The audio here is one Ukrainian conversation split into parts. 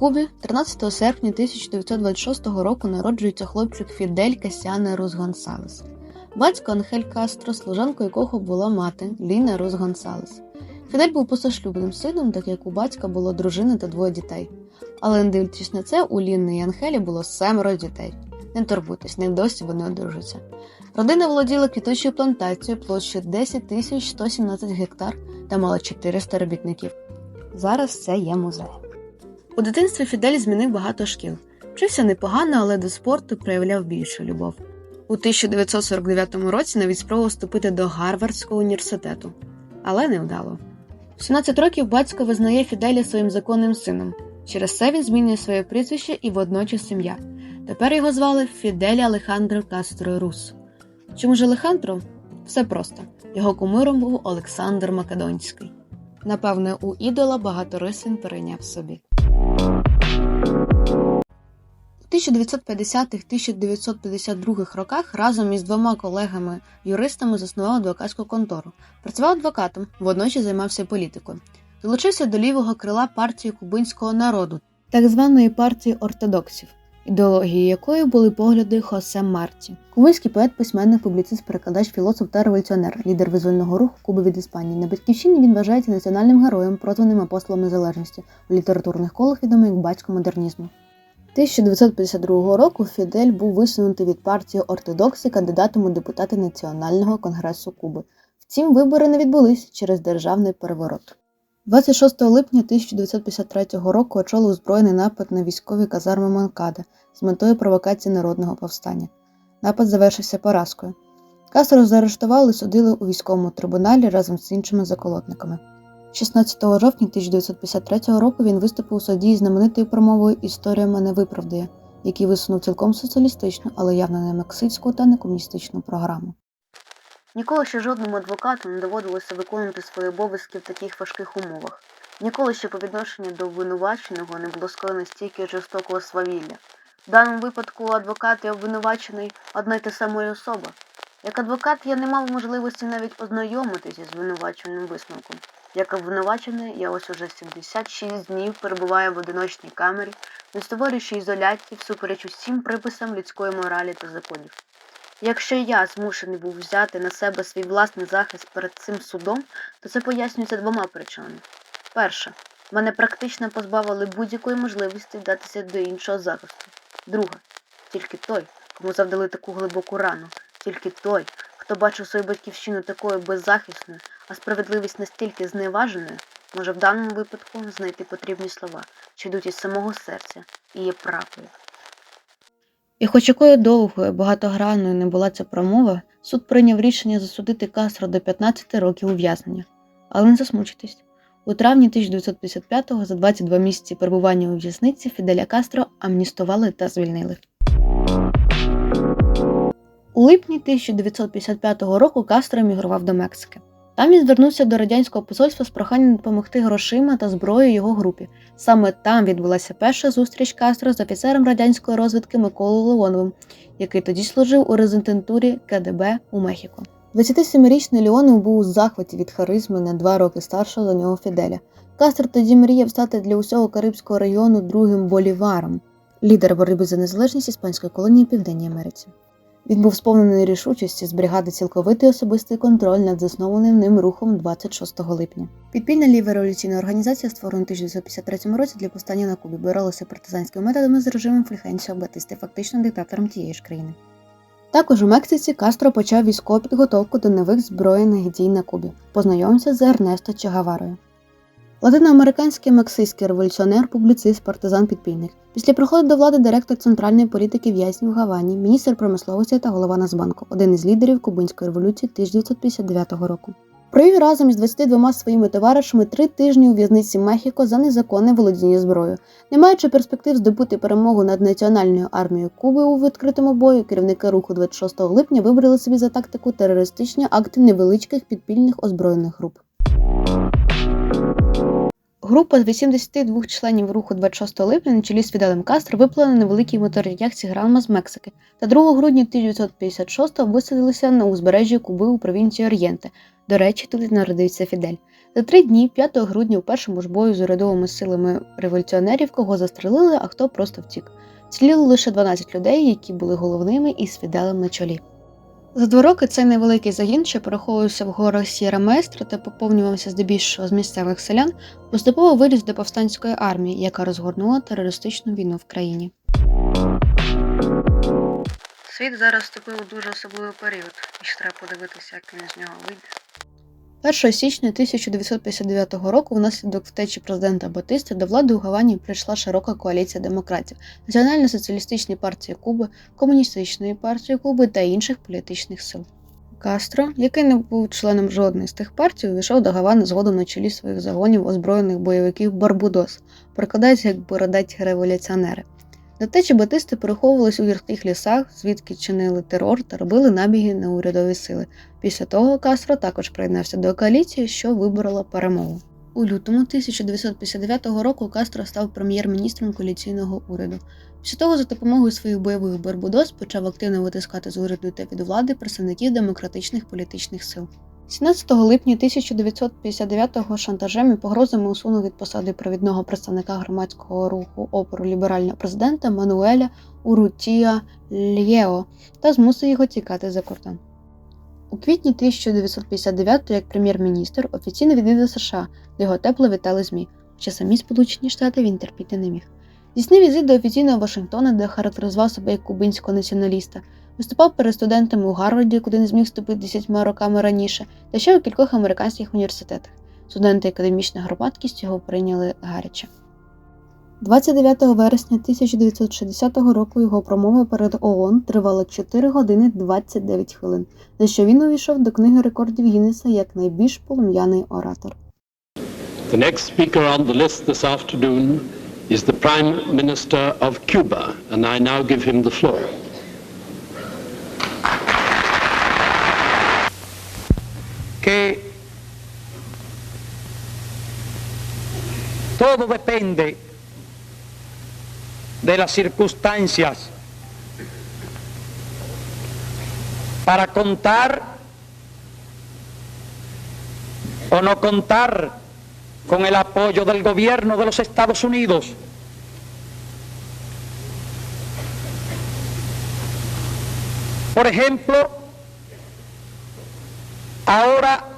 Кубі 13 серпня 1926 року народжується хлопчик Фідель Касяне Рус Гонсалес. Батько Анхель Кастро, служанкою якого була мати Ліна Рус Гонсалес. Фідель був позашлюбним сином, так як у батька було дружина та двоє дітей. Але не дивлячись на це, у Ліни і Анхелі було семеро дітей. Не турбуйтесь, не досі вони одружаться. Родина володіла квіточою плантацією площею 10 тисяч 117 гектар та мала 400 робітників. Зараз це є музей. У дитинстві Фідель змінив багато шкіл. Вчився непогано, але до спорту проявляв більшу любов. У 1949 році навіть спробував вступити до Гарвардського університету, але не вдало. В 17 років батько визнає Фіделя своїм законним сином. Через це він змінює своє прізвище і водночас сім'я. Тепер його звали Фідель Алехандро Кастро Рус. Чому ж Алехандро? Все просто. Його кумиром був Олександр Македонський. Напевне, у ідола багато рис він перейняв собі. У 1950-1952 роках разом із двома колегами-юристами заснував адвокатську контору. Працював адвокатом, водночас займався політикою. Долучився до лівого крила партії кубинського народу, так званої партії ортодоксів, ідеологією якої були погляди Хосе Марті. Кубинський поет, письменник, публіцист, перекладач, філософ та революціонер, лідер визвольного руху Куби від Іспанії. На батьківщині він вважається національним героєм, прозваним апостолом незалежності, у літературних колах відомий як батько модернізму. 1952 року Фідель був висунутий від партії ортодокси кандидатом у депутати Національного конгресу Куби. Втім, вибори не відбулись через державний переворот. 26 липня 1953 року очолив збройний напад на військові казарми Монкада з метою провокації народного повстання. Напад завершився поразкою. Кастро заарештували і судили у військовому трибуналі разом з іншими заколотниками. 16 жовтня 1953 року він виступив у суді із знаменитою промовою Історія мене виправдає, який висунув цілком соціалістичну, але явно не марксистську та не комуністичну програму. Ніколи ще жодному адвокату не доводилося виконувати свої обов'язки в таких важких умовах. Ніколи ще по відношенню до обвинуваченого не було скоєно стільки жорстокого свавілля. В даному випадку адвокат і обвинувачений одна й та сама особа. Як адвокат я не мав можливості навіть ознайомитися з звинуваченим висновком. Як обвинувачений, я ось уже 76 днів перебуваю в одиночній камері, не створюючи ізоляції всупереч усім приписам людської моралі та законів. Якщо я змушений був взяти на себе свій власний захист перед цим судом, то це пояснюється двома причинами. Перша, мене практично позбавили будь-якої можливості вдатися до іншого захисту. Друга, тільки той, кому завдали таку глибоку рану, тільки той, хто бачив свою батьківщину такою беззахисною, а справедливість настільки зневаженою, може в даному випадку знайти потрібні слова, що йдуть із самого серця і є правдою. І хоч якою довгою, багатогранною не була ця промова, суд прийняв рішення засудити Кастро до 15 років ув'язнення. Але не засмучитись. У травні 1955-го за 22 місяці перебування у в'язниці Фіделя Кастро амністували та звільнили. У липні 1955 року Кастро емігрував до Мексики. Там він звернувся до радянського посольства з проханням допомогти грошима та зброєю його групі. Саме там відбулася перша зустріч Кастро з офіцером радянської розвідки Миколою Леоновим, який тоді служив у резидентурі КДБ у Мехіко. 27-річний Леонов був у захваті від харизми на два роки старшого за нього Фіделя. Кастро тоді мріяв стати для усього Карибського району другим боліваром, лідер боротьби за незалежність іспанської колонії Південній Америці. Він був сповнений рішучості зберігати цілковитий особистий контроль над заснованим ним рухом 26 липня. Підпільна ліва революційна організація, створена у 1953 році для повстання на Кубі, боролася партизанськими методами з режимом Фульхенсіо Батисти, фактично диктатором тієї ж країни. Також у Мексиці Кастро почав військову підготовку до нових збройних дій на Кубі, познайомився з Ернесто Чагаварою. Латиноамериканський мексикський революціонер, публіцист, партизан підпільник. Після приходу до влади директор центральної політики в'язнів Гавані, міністр промисловості та голова Нацбанку, один із лідерів Кубинської революції 1959 року. Провів разом із 22 своїми товаришами три тижні у в'язниці Мехіко за незаконне володіння зброєю. Не маючи перспектив здобути перемогу над національною армією Куби у відкритому бою, керівники руху 26 липня вибрали собі за тактику терористичні акти невеличких підпільних озброєних груп. Група з 82 членів руху 26 липня на чолі з Фіделем Кастро виплила на невеликій моторній яхті Гранма з Мексики та 2 грудня 1956-го висадилися на узбережжі Куби у провінції Ор'єнте. До речі, тут народився Фідель. За три дні, 5 грудня, у першому ж бою з урядовими силами революціонерів, кого застрелили, а хто просто втік. Ціліли лише 12 людей, які були головними із Фіделем на чолі. За два роки цей невеликий загін, що переховувався в горах Сіра Местра та поповнювався здебільшого з місцевих селян, поступово виріс до повстанської армії, яка розгорнула терористичну війну в країні. Світ зараз вступив у дуже особливий період, і ще треба подивитися, як він з нього вийде. 1 січня 1959 року внаслідок втечі президента Батиста до влади у Гавані прийшла широка коаліція демократів, Національно-соціалістичної партії Куби, Комуністичної партії Куби та інших політичних сил. Кастро, який не був членом жодної з тих партій, увійшов до Гавани згодом на чолі своїх загонів озброєних бойовиків Барбудос, прикладається як бородаті революціонери. До течі Батисти переховувались у гірських лісах, звідки чинили терор та робили набіги на урядові сили. Після того Кастро також приєднався до коаліції, що виборола перемогу. У лютому 1959 року Кастро став прем'єр-міністром коаліційного уряду. Після того, за допомогою своїх бойових Барбудос почав активно витискати з уряду та від влади представників демократичних політичних сил. 17 липня 1959-го шантажем і погрозами усунув від посади провідного представника громадського руху опору ліберального президента Мануеля Урутія Лєо та змусив його тікати за кордон. У квітні 1959-го, як прем'єр-міністр, офіційно відвідав США, де його тепло вітали ЗМІ, хоча самі Сполучені Штати він терпіти не міг. Здійснив візит до офіційного Вашингтона, де характеризував себе як кубинського націоналіста, виступав перед студентами у Гарварді, куди не зміг вступити десятьма роками раніше, та ще у кількох американських університетах. Студенти академічна громадськість його прийняли гаряче. 29 вересня 1960 року його промова перед ООН тривала 4 години 29 хвилин, за що він увійшов до книги рекордів Гіннеса як найбільш полум'яний оратор. The next speaker on the list this afternoon is the Prime Minister of Cuba, and I now give him the floor. Todo depende de las circunstancias para contar o no contar con el apoyo del gobierno de los Estados Unidos. Por ejemplo, ahora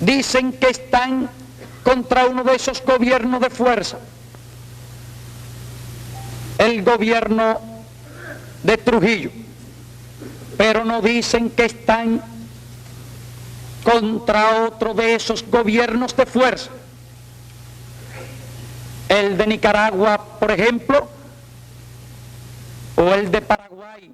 dicen que están contra uno de esos gobiernos de fuerza, el gobierno de Trujillo, pero no dicen que están contra otro de esos gobiernos de fuerza. El de Nicaragua, por ejemplo,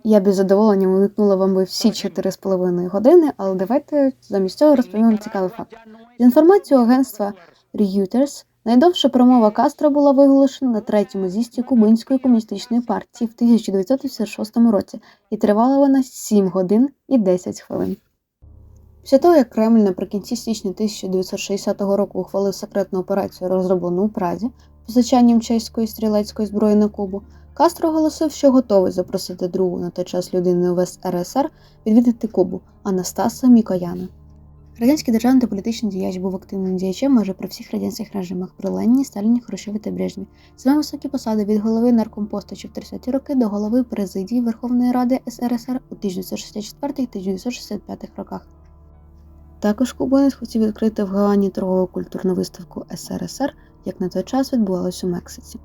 Я б із задоволенням увікнула вам би всі 4,5 години, але давайте замість цього розповім цікавий факт. З інформацією агентства Reuters, найдовша промова Кастро була виголошена на третьому з'їзді Кубинської комуністичної партії в 1956 році, і тривала вона 7 годин і 10 хвилин. Після того, як Кремль наприкінці січня 1960 року ухвалив секретну операцію, розроблену у Празі, постачанням чеської стрілецької зброї на Кубу, Кастро оголосив, що готовий запросити другу на той час людини в СРСР відвідати Кубу Анастаса Мікояна. Радянський державний та політичний діяч був активним діячем майже при всіх радянських режимах при Леніні, Сталіні, Хрущові та Брежневі. Займав високі посади від голови наркомпостачі в 30-ті роки до голови президії Верховної Ради СРСР у 1964-1965 роках. Також кубинець хотів відкрити в Гавані торгову культурну виставку СРСР, як на той час відбувалось у Мексиці.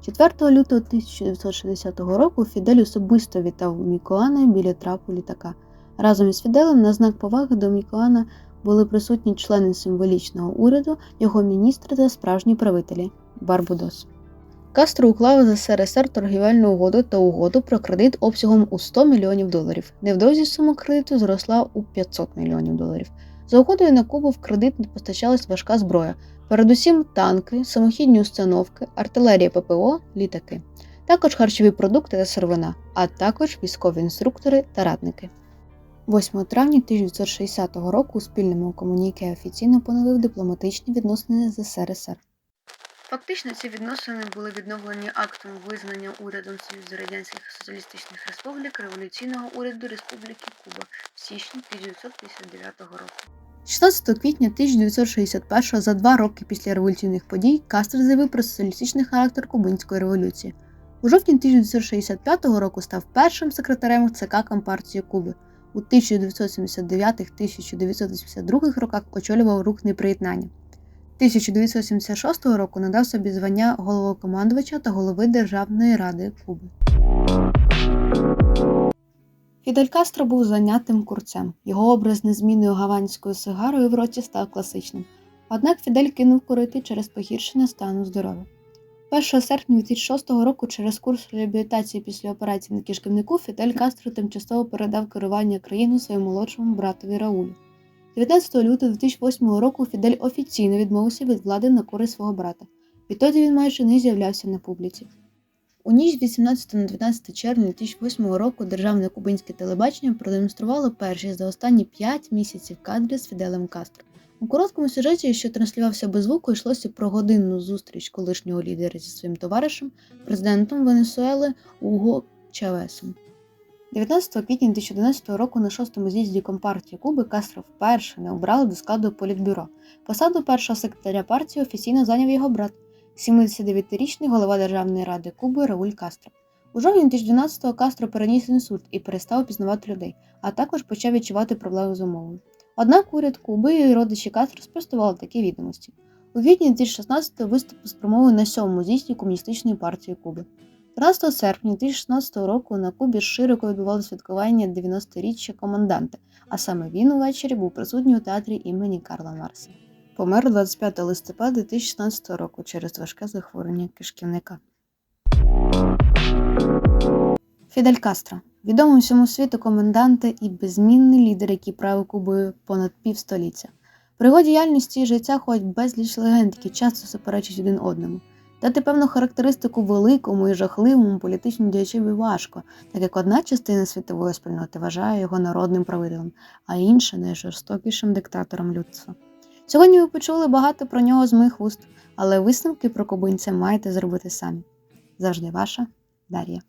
4 лютого 1960 року Фідель особисто вітав Мікоана біля трапу літака. Разом із Фіделем на знак поваги до Мікоана були присутні члени символічного уряду, його міністри та справжні правителі Барбудос. Кастро уклав з СРСР торгівельну угоду та угоду про кредит обсягом у 100 мільйонів доларів. Невдовзі сума кредиту зросла у 500 мільйонів доларів. За угодою на Кубу в кредит постачалась важка зброя, передусім танки, самохідні установки, артилерія ППО, літаки, також харчові продукти та сировина, а також військові інструктори та радники. 8 травня 1960 року у спільному комуніке офіційно поновив дипломатичні відносини з СРСР. Фактично ці відносини були відновлені актом визнання урядом Союзу Радянських Соціалістичних Республік революційного уряду Республіки Куба в січні 1959 року. 16 квітня 1961 за два роки після революційних подій Кастро заявив про соціалістичний характер Кубинської революції. У жовтні 1965 року став першим секретарем ЦК Компартії Куби. У 1979-1982 роках очолював рух неприєднання. 1976 року надав собі звання головокомандувача та голови Державної ради Куби. Фідель Кастро був зайнятим курцем. Його образ незмінною гаванською сигарою в роті став класичним. Однак Фідель кинув курити через погіршення стану здоров'я. 1 серпня 2006 року через курс реабілітації після операції на кишківнику Фідель Кастро тимчасово передав керування країною своєму молодшому братові Раулю. 19 лютого 2008 року Фідель офіційно відмовився від влади на користь свого брата. Відтоді він майже не з'являвся на публіці. У ніч 18 на 19 червня 2008 року державне кубинське телебачення продемонструвало перші за останні 5 місяців кадри з Фіделем Кастро. У короткому сюжеті, що транслювався без звуку, йшлося про годинну зустріч колишнього лідера зі своїм товаришем, президентом Венесуели Уго Чавесом. 19 квітня 2011 року на шостому з'їзді Компартії Куби Кастро вперше не обрали до складу політбюро. Посаду першого секретаря партії офіційно зайняв його брат, 79-річний голова Державної ради Куби Рауль Кастро. У жовтні 2012-го Кастро переніс інсульт і перестав пізнавати людей, а також почав відчувати проблеми з умовою. Однак уряд Куби і родичі Кастро спростували такі відомості. У квітні 2016-го виступив з промовою на сьомому з'їзді Комуністичної партії Куби. 13 серпня 2016 року на Кубі широко відбувалося святкування 90-річчя команданта, а саме він увечері був присутній у театрі імені Карла Марса. Помер 25 листопада 2016 року через важке захворювання кишківника. Фідель Кастро відомий всьому світу коменданти і беззмінний лідер, який правив Кубою понад півстоліття. При його діяльності і життя ходять безліч легенд, які часто суперечать один одному. Дати певну характеристику великому і жахливому політичному діячеві важко, так як одна частина світової спільноти вважає його народним правителем, а інша найжорстокішим диктатором людства. Сьогодні ви почули багато про нього з моїх вуст, але висновки про кубинця маєте зробити самі. Завжди ваша Дар'я.